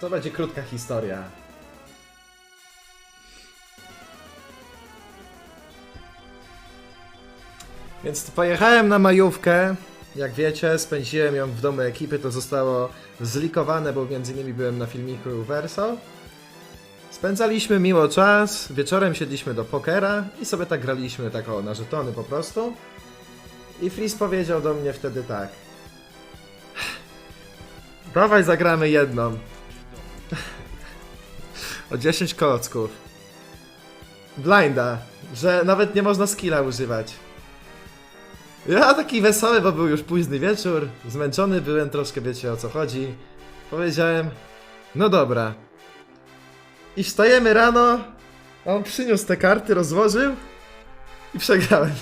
To będzie krótka historia. Więc pojechałem na majówkę. Jak wiecie, spędziłem ją w domu ekipy, to zostało zlikowane, bo między innymi byłem na filmiku Verso. Spędzaliśmy miło czas, wieczorem siedliśmy do pokera i sobie tak graliśmy tak o, na żetony po prostu. I Freeze powiedział do mnie wtedy tak. Dawaj zagramy jedną. O 10 kocków. Blinda, że nawet nie można skilla używać. Ja taki wesoły, bo był już późny wieczór, zmęczony byłem, troszkę wiecie o co chodzi. Powiedziałem, no dobra. I wstajemy rano, a on przyniósł te karty, rozłożył i przegrałem.